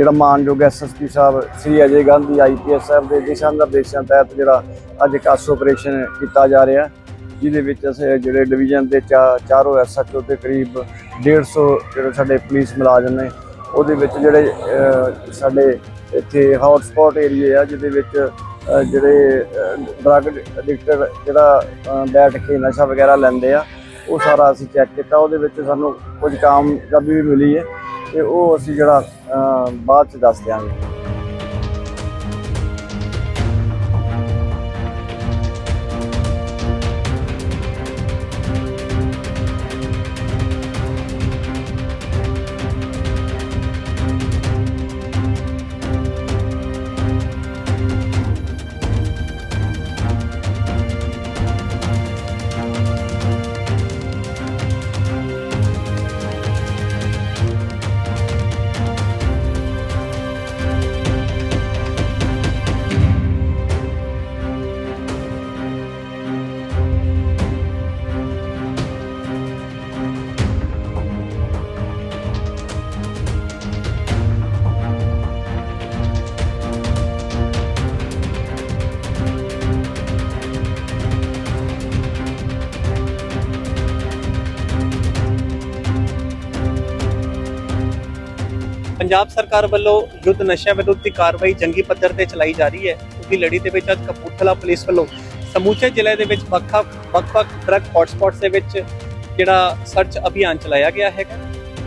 ਜਿਹੜਾ ਮਾਨਯੋਗ ਐਸਐਸਪੀ ਸਾਹਿਬ, ਸ੍ਰੀ ਅਜੇ ਗਾਂਧੀ ਆਈਪੀਐਸ ਸਾਹਿਬ ਦੇ ਦਿਸ਼ਾ ਨਿਰਦੇਸ਼ਾਂ ਤਹਿਤ ਜਿਹੜਾ ਅੱਜ ਕਾਸ ਆਪਰੇਸ਼ਨ ਕੀਤਾ ਜਾ ਰਿਹਾ, ਜਿਹਦੇ ਵਿੱਚ ਅਸੀਂ ਜਿਹੜੇ ਡਿਵੀਜ਼ਨ ਦੇ ਚਾ- ਚਾਰੋਂ ਐਸਐਚਓ ਦੇ ਕਰੀਬ 150 ਜਿਹੜੇ ਸਾਡੇ ਪੁਲਿਸ ਮੁਲਾਜ਼ਮ ਨੇ, ਉਹਦੇ ਵਿੱਚ ਜਿਹੜੇ ਸਾਡੇ ਇੱਥੇ ਹੌਟ ਸਪੌਟ ਏਰੀਏ ਆ, ਜਿਹਦੇ ਵਿੱਚ ਜਿਹੜੇ ਡਰੱਗ ਐਡਿਕਟਡ ਜਿਹੜਾ ਬੈਠ ਕੇ ਨਸ਼ਾ ਵਗੈਰਾ ਲੈਂਦੇ ਆ, ਉਹ ਸਾਰਾ ਅਸੀਂ ਚੈੱਕ ਕੀਤਾ, ਉਹਦੇ ਵਿੱਚ ਸਾਨੂੰ ਕੁਝ ਕਾਮਯਾਬੀ ਵੀ ਮਿਲੀ ਹੈ, ਤੇ ਉਹ ਅਸੀਂ ਜਿਹੜਾ ਬਾਅਦ ਚ ਦੱਸ ਦਿਆਂਗੇ। ਪੰਜਾਬ ਸਰਕਾਰ ਵੱਲੋਂ ਯੁੱਧ ਨਸ਼ਿਆਂ ਵਿਰੁੱਧ ਦੀ ਕਾਰਵਾਈ ਜੰਗੀ ਪੱਧਰ ਤੇ ਚਲਾਈ ਜਾ ਰਹੀ ਹੈ। ਉਸਦੀ ਲੜੀ ਦੇ ਵਿੱਚ ਅੱਜ ਕਪੂਰਥਲਾ ਪੁਲਿਸ ਵੱਲੋਂ ਸਮੂਚੇ ਜ਼ਿਲ੍ਹੇ ਦੇ ਵਿੱਚ ਵੱਖ ਵੱਖ ਵੱਖ ਵੱਖ ਡਰੱਗ ਹੌਟਸਪੌਟਸ ਦੇ ਵਿੱਚ ਜਿਹੜਾ ਸਰਚ ਅਭਿਆਨ ਚਲਾਇਆ ਗਿਆ ਹੈਗਾ।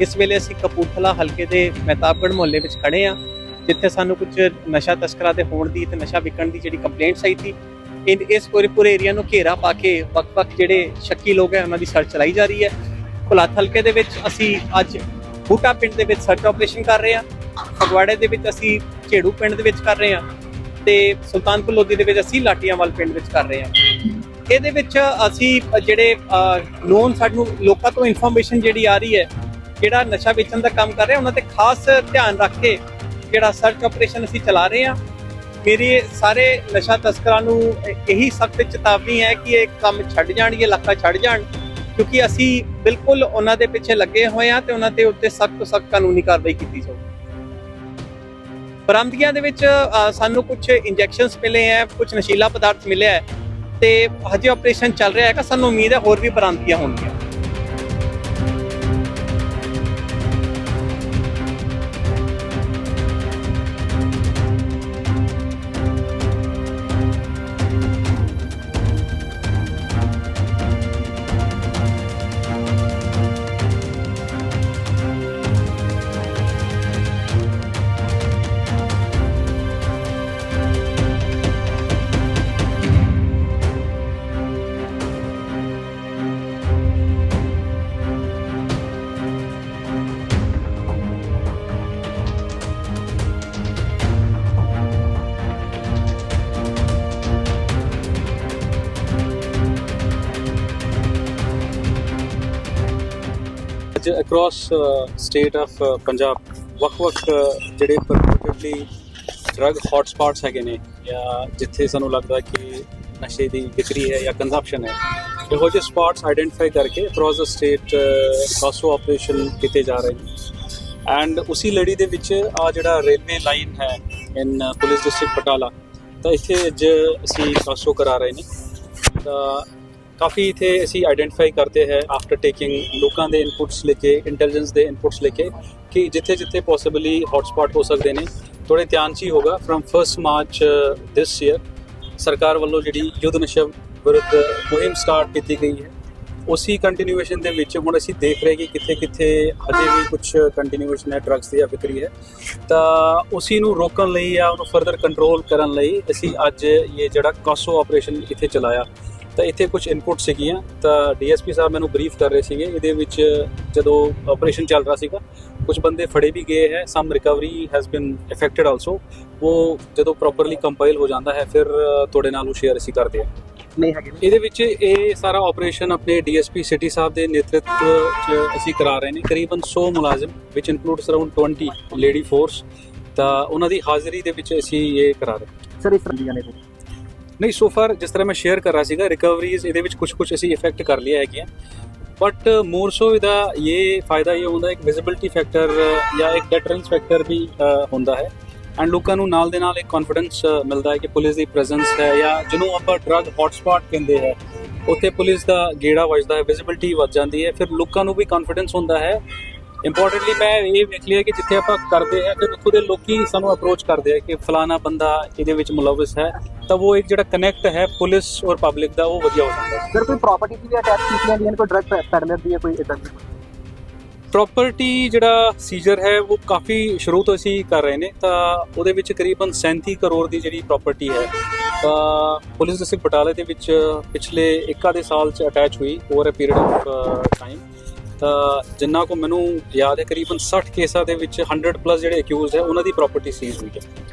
ਇਸ ਵੇਲੇ ਅਸੀਂ ਕਪੂਰਥਲਾ ਹਲਕੇ ਦੇ ਮਹਿਤਾਬਗੜ੍ਹ ਮੁਹੱਲੇ ਵਿੱਚ ਖੜੇ ਆ ਜਿੱਥੇ ਸਾਨੂੰ ਕੁਝ ਨਸ਼ਾ ਤਸਕਰਾਂ ਦੇ ਹੋਣ ਦੀ ਤੇ ਨਸ਼ਾ ਵਿਕਣ ਦੀ ਜਿਹੜੀ ਕੰਪਲੇਂਟਸ ਆਈ ਸੀ ਇਨ ਇਸ ਪੂਰੇ ਪੂਰੇ ਏਰੀਆ ਨੂੰ ਘੇਰਾ ਪਾ ਕੇ ਵੱਖ-ਵੱਖ ਜਿਹੜੇ ਸ਼ੱਕੀ ਲੋਕ ਹੈ, ਉਹਨਾਂ ਦੀ ਸਰਚ ਚਲਾਈ ਜਾ ਰਹੀ ਹੈ। ਭੁਲੱਥ ਹਲਕੇ ਦੇ ਵਿੱਚ ਅਸੀਂ ਅੱਜ ਬੂਟਾ ਪਿੰਡ ਦੇ ਵਿੱਚ ਸਰਚ ਆਪਰੇਸ਼ਨ ਕਰ ਰਹੇ ਹਾਂ ਫਗਵਾੜੇ ਦੇ ਵਿੱਚ ਅਸੀਂ ਝੇੜੂ ਪਿੰਡ ਦੇ ਵਿੱਚ ਕਰ ਰਹੇ ਹਾਂ ਤੇ ਸੁਲਤਾਨਪੁਰ ਲੋਧੀ ਦੇ ਵਿੱਚ ਅਸੀਂ ਲਾਟੀਆਂਵਾਲ ਪਿੰਡ ਵਿੱਚ ਕਰ ਰਹੇ ਹਾਂ ਇਹਦੇ ਵਿੱਚ ਅਸੀਂ ਜਿਹੜੇ ਨੋਨ ਸਾਨੂੰ ਲੋਕਾਂ ਤੋਂ ਇਨਫੋਰਮੇਸ਼ਨ ਜਿਹੜੀ ਆ ਰਹੀ ਹੈ, ਜਿਹੜਾ ਨਸ਼ਾ ਵੇਚਣ ਦਾ ਕੰਮ ਕਰ ਰਿਹਾ ਉਹਨਾਂ ਤੇ ਖਾਸ ਧਿਆਨ ਰੱਖ ਕੇ ਜਿਹੜਾ ਸਰਚ ਆਪਰੇਸ਼ਨ ਅਸੀਂ ਚਲਾ ਰਹੇ ਹਾਂ ਮੇਰੀ ਸਾਰੇ ਨਸ਼ਾ ਤਸਕਰਾਂ ਨੂੰ ਇਹੀ ਸਖਤ ਚੇਤਾਵਨੀ ਹੈ ਕਿ ਇਹ ਕੰਮ ਛੱਡ ਜਾਣ, ਇਹ ਇਲਾਕਾ ਛੱਡ ਜਾਣ। ਕਿਉਂਕਿ ਅਸੀਂ ਬਿਲਕੁਲ ਉਹਨਾਂ ਦੇ ਪਿੱਛੇ ਲੱਗੇ ਹੋਏ ਹਾਂ ਤੇ ਉਹਨਾਂ ਦੇ ਉੱਤੇ ਸਖਤ ਤੋਂ ਸਖਤ ਕਾਨੂੰਨੀ ਕਾਰਵਾਈ ਕੀਤੀ ਜਾਊ। ਬਰਾਮਦਗੀਆਂ ਦੇ ਵਿੱਚ ਸਾਨੂੰ ਕੁਝ ਇੰਜੈਕਸ਼ਨਸ ਮਿਲੇ ਹੈ ਕੁਝ ਨਸ਼ੀਲਾ ਪਦਾਰਥ ਮਿਲਿਆ ਹੈ ਤੇ ਹਜੇ ਆਪਰੇਸ਼ਨ ਚੱਲ ਰਿਹਾ ਹੈਗਾ। ਸਾਨੂੰ ਉਮੀਦ ਹੈ ਹੋਰ ਵੀ ਬਰਾਮਦਗੀਆਂ ਹੋਣਗੀਆਂ। ਅੱਜ across ਸਟੇਟ ਆਫ ਪੰਜਾਬ ਵੱਖ-ਵੱਖ ਜਿਹੜੇ ਪ੍ਰੋਬੇਬਲੀ ਡਰਗ ਹੌਟਸਪੌਟਸ ਹੈਗੇ ਨੇ, ਜਾਂ ਜਿੱਥੇ ਸਾਨੂੰ ਲੱਗਦਾ ਕਿ ਨਸ਼ੇ ਦੀ ਵਿਕਰੀ ਹੈ ਜਾਂ ਕੰਜ਼ੰਪਸ਼ਨ ਹੈ, ਇਹੋ ਜਿਹੇ ਸਪੌਟਸ ਆਈਡੈਂਟੀਫਾਈ ਕਰਕੇ across the state CASO operation ਕੀਤੇ ਜਾ ਰਹੇ ਨੇ। ਐਂਡ ਉਸੇ ਲੜੀ ਦੇ ਵਿੱਚ ਆ ਜਿਹੜਾ ਰੇਲਵੇ ਲਾਈਨ ਹੈ ਇਨ ਪੁਲਿਸ ਡਿਸਟ੍ਰਿਕਟ ਪਟਾਲਾ, ਤਾਂ ਇੱਥੇ ਅੱਜ ਅਸੀਂ ਕਾਸੋ ਕਰਾ ਰਹੇ ਨੇ। ਤਾਂ ਕਾਫੀ ਇਥੇ ਅਸੀਂ ਆਈਡੈਂਟੀਫਾਈ ਕਰਦੇ ਹੈ ਆਫਟਰ ਟੇਕਿੰਗ ਲੋਕਾਂ ਦੇ ਇਨਪੁਟਸ ਲੈ ਕੇ ਇੰਟੈਲੀਜੈਂਸ ਦੇ ਇਨਪੁਟਸ ਲੈ ਕੇ, ਕਿ ਜਿੱਥੇ ਜਿੱਥੇ ਪੋਸੀਬਲੀ ਹੌਟਸਪੌਟ ਹੋ ਸਕਦੇ ਨੇ। ਥੋੜੇ ਧਿਆਨ 'ਚ ਹੀ ਹੋਗਾ ਫਰਮ 1 ਮਾਰਚ ਦਿਸ ਈਅਰ ਸਰਕਾਰ ਵੱਲੋਂ ਜਿਹੜੀ ਯੁੱਧ ਨਸ਼ਾ ਵਿਰੁੱਧ ਮੁਹਿੰਮ ਸਟਾਰਟ ਕੀਤੀ ਗਈ ਹੈ। ਉਸੇ ਕੰਟੀਨਿਊਏਸ਼ਨ ਦੇ ਵਿੱਚ ਹੁਣ ਅਸੀਂ ਦੇਖ ਰਹੇ ਕਿ ਕਿੱਥੇ ਕਿੱਥੇ ਅਜੇ ਵੀ ਕੁਝ ਕੰਟੀਨਿਊਏਸ਼ਨ ਹੈ ਡਰੱਗਸ ਦੀ ਜਾਂ ਫਿਕਰੀ ਹੈ। ਤਾਂ ਉਸੇ ਨੂੰ ਰੋਕਣ ਲਈ ਜਾਂ ਉਹਨੂੰ ਫਰਦਰ ਕੰਟਰੋਲ ਕਰਨ ਲਈ ਅਸੀਂ ਅੱਜ ਇਹ ਜਿਹੜਾ ਕਾਸੋ ਆਪਰੇਸ਼ਨ ਇੱਥੇ ਚਲਾਇਆ। ਤਾਂ ਇੱਥੇ ਕੁਝ ਇਨਪੁਟ ਸੀਗੀਆਂ ਤਾਂ ਡੀਐਸਪੀ ਸਾਹਿਬ ਮੈਨੂੰ ਬਰੀਫ ਕਰ ਰਹੇ ਸੀਗੇ ਇਹਦੇ ਵਿੱਚ ਜਦੋਂ ਆਪਰੇਸ਼ਨ ਚੱਲ ਰਿਹਾ ਸੀਗਾ ਕੁਝ ਬੰਦੇ ਫੜੇ ਵੀ ਗਏ ਹੈ some recovery has been effected also ਉਹ ਜਦੋਂ ਪ੍ਰੋਪਰਲੀ ਕੰਪਾਈਲ ਹੋ ਜਾਂਦਾ ਹੈ ਫਿਰ ਤੁਹਾਡੇ ਨਾਲ ਉਹ ਸ਼ੇਅਰ ਅਸੀਂ ਕਰਦੇ ਹਾਂ। ਨਹੀਂ ਹੈਗੇ ਇਹਦੇ ਵਿੱਚ ਇਹ ਸਾਰਾ ਆਪਰੇਸ਼ਨ ਆਪਣੇ ਡੀਐਸਪੀ ਸਿਟੀ ਸਾਹਿਬ ਦੇ ਨੇਤਰਤਵ ਚ ਅਸੀਂ ਕਰਾ ਰਹੇ ਨੇ। ਕਰੀਬਨ 100 ਮੁਲਾਜ਼ਮ ਵਿੱਚ ਇਨਕਲੂਡਸ ਅਰਾਊਂਡ 20 ਲੇਡੀ ਫੋਰਸ ਤਾਂ ਉਹਨਾਂ ਦੀ ਹਾਜ਼ਰੀ ਦੇ ਵਿੱਚ ਅਸੀਂ ਇਹ ਕਰਾ ਰਹੇ। ਸਰ ਇਸ ਤਰ੍ਹਾਂ ਨੇ। ਨਹੀਂ ਸੋ ਫਾਰ ਜਿਸ ਤਰ੍ਹਾਂ ਮੈਂ ਸ਼ੇਅਰ ਕਰ ਰਿਹਾ ਸੀਗਾ ਰਿਕਵਰੀਜ਼ ਇਹਦੇ ਵਿੱਚ ਕੁਝ ਕੁਝ ਅਸੀਂ ਇਫੈਕਟ ਕਰ ਲਿਆ ਹੈਗੀਆਂ। ਬਟ ਮੋਰ ਸੋ ਇਹਦਾ ਇਹ ਫਾਇਦਾ ਇਹ ਹੁੰਦਾ, ਇੱਕ ਵਿਜ਼ਿਬਿਲਟੀ ਫੈਕਟਰ ਜਾਂ ਇੱਕ ਡੈਟਰੈਂਸ ਫੈਕਟਰ ਵੀ ਹੁੰਦਾ ਹੈ। ਐਂਡ ਲੋਕਾਂ ਨੂੰ ਨਾਲ ਦੇ ਨਾਲ ਇੱਕ ਕੌਨਫੀਡੈਂਸ ਮਿਲਦਾ ਹੈ ਕਿ ਪੁਲਿਸ ਦੀ ਪ੍ਰੈਜ਼ੈਂਸ ਹੈ ਜਾਂ ਜਿਹਨੂੰ ਆਪਾਂ ਡਰਗ ਹੌਟਸਪੌਟ ਕਹਿੰਦੇ ਹੈ, ਉੱਥੇ ਪੁਲਿਸ ਦਾ ਗੇੜਾ ਵੱਜਦਾ ਹੈ ਵਿਜ਼ਿਬਿਲਟੀ ਵੱਧ ਜਾਂਦੀ ਹੈ। ਫਿਰ ਲੋਕਾਂ ਨੂੰ ਵੀ ਕੌਨਫੀਡੈਂਸ ਹੁੰਦਾ ਹੈ ਇੰਪੋਰਟੈਂਟਲੀ ਮੈਂ ਇਹ ਵੇਖ ਲਿਆ ਕਿ ਜਿੱਥੇ ਆਪਾਂ ਕਰਦੇ ਹਾਂ ਫਿਰ ਉੱਥੋਂ ਦੇ ਲੋਕੀ ਸਾਨੂੰ ਅਪਰੋਚ ਕਰਦੇ ਆ ਕਿ ਫਲਾਣਾ ਬੰਦਾ ਇਹਦੇ ਵਿੱਚ ਮੁਲਵਿਸ ਹੈ ਤਾਂ ਉਹ ਇੱਕ ਜਿਹੜਾ ਕਨੈਕਟ ਹੈ ਪੁਲਿਸ ਔਰ ਪਬਲਿਕ ਦਾ ਉਹ ਵਧੀਆ ਹੋ ਜਾਂਦਾ ਹੈ। ਸਰ ਕੋਈ ਪ੍ਰਾਪਰਟੀ ਵੀ ਅਟੈਚ ਕੀਤੀਆਂ ਗਈਆਂ ਨੇ ਕੋਈ ਡਰਗ ਪੈਡਲਰ ਦੀ ਹੈ ਕੋਈ ਇਦਾਂ ਦੀ? ਪ੍ਰਾਪਰਟੀ ਜਿਹੜਾ ਸੀਜ਼ਰ ਹੈ ਉਹ ਕਾਫੀ ਸ਼ੁਰੂ ਤੋਂ ਅਸੀਂ ਕਰ ਰਹੇ ਨੇ ਤਾਂ ਉਹਦੇ ਵਿੱਚ ਕਰੀਬਨ 37 ਕਰੋੜ ਦੀ ਜਿਹੜੀ ਪ੍ਰਾਪਰਟੀ ਹੈ ਤਾਂ ਪੁਲਿਸ ਡਿਸਟ੍ਰਿਕਟ ਬਟਾਲੇ ਦੇ ਵਿੱਚ ਪਿਛਲੇ ਇੱਕ ਆਧੇ ਸਾਲ ਚ ਅਟੈਚ ਹੋਈ over a period of time ਤਾਂ ਜਿੰਨਾ ਕੋ ਮੈਨੂੰ ਯਾਦ ਹੈ, ਕਰੀਬਨ 60 ਕੇਸਾਂ ਦੇ ਵਿੱਚ 100 ਪਲੱਸ ਜਿਹੜੇ ਅਕਿਊਜ਼ ਹੈ, ਉਹਨਾਂ ਦੀ ਪ੍ਰਾਪਰਟੀ ਸੀਜ਼ ਹੋਈ ਹੈ।